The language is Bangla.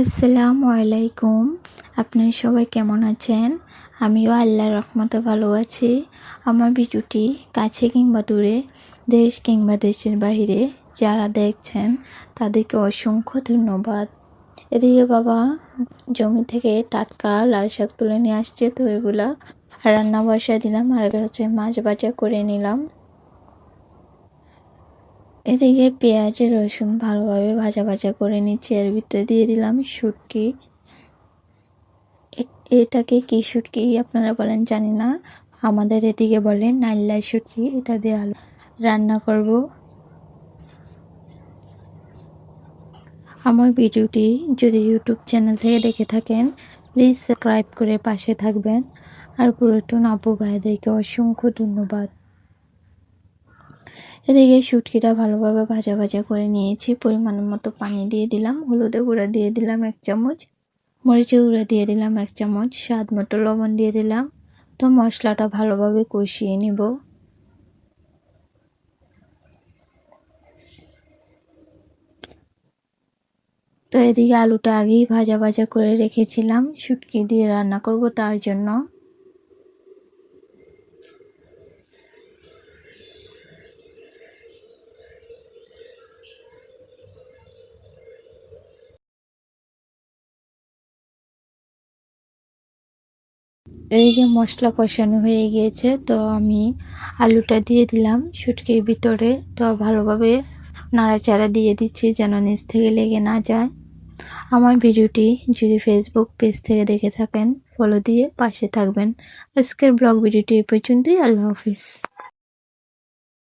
আসসালামু আলাইকুম। আপনারা সবাই কেমন আছেন? আমিও আল্লাহর রহমতে ভালো আছি। আমার ভিডিওটি কাছে কিংবা দূরে, দেশ কিংবা দেশের বাইরে যারা দেখছেন, তাদেরকে অসংখ্য ধন্যবাদ। এদিকে বাবা, জমি থেকে টাটকা লাল শাক তুলে নিয়ে আসছে, তো এগুলা রান্না বসা দিলাম আর হচ্ছে মাছ বাজা করে নিলাম। এদিকে পেঁয়াজ, রসুন ভালোভাবে ভাজা ভাজা করে নিচ্ছি। এর ভিতরে দিয়ে দিলাম শুটকি। এটাকে কি শুটকি আপনারা বলেন, জানি না। আমাদের এদিকে বলে নাইল্লা শুটকি, এটা দিয়ে রান্না করব। আমার ভিডিওটি যদি ইউটিউব চ্যানেল থেকে দেখে থাকেন, প্লিজ সাবস্ক্রাইব করে পাশে থাকবেন। আর পুরাতন আপু ভাইদেরকে অসংখ্য ধন্যবাদ। এদিকে শুটকিটা ভালোভাবে ভাজা ভাজা করে নিয়েছি। পরিমাণ মতো পানি দিয়ে দিলাম, হলুদে গুঁড়া দিয়ে দিলাম এক চামচ মরিচে গুঁড়া দিয়ে দিলাম এক চামচ, স্বাদ মতো লবণ দিয়ে দিলাম। তো মশলাটা ভালোভাবে কষিয়ে নিব। তো এদিকে আলুটা আগেই ভাজা ভাজা করে রেখেছিলাম। শুটকি দিয়ে রান্না করব তার জন্য। এদিকে মশলা কষানো হয়ে গিয়েছে, তো আমি আলুটা দিয়ে দিলাম শুটকির ভিতরে। তো ভালোভাবে নাড়াচাড়া দিয়ে দিচ্ছি যেন নিচ থেকে লেগে না যায়। আমার ভিডিওটি যদি ফেসবুক পেজ থেকে দেখে থাকেন ফলো দিয়ে পাশে থাকবেন। আজকের ব্লগ ভিডিওটি এই পর্যন্তই, আল্লাহ হাফিজ।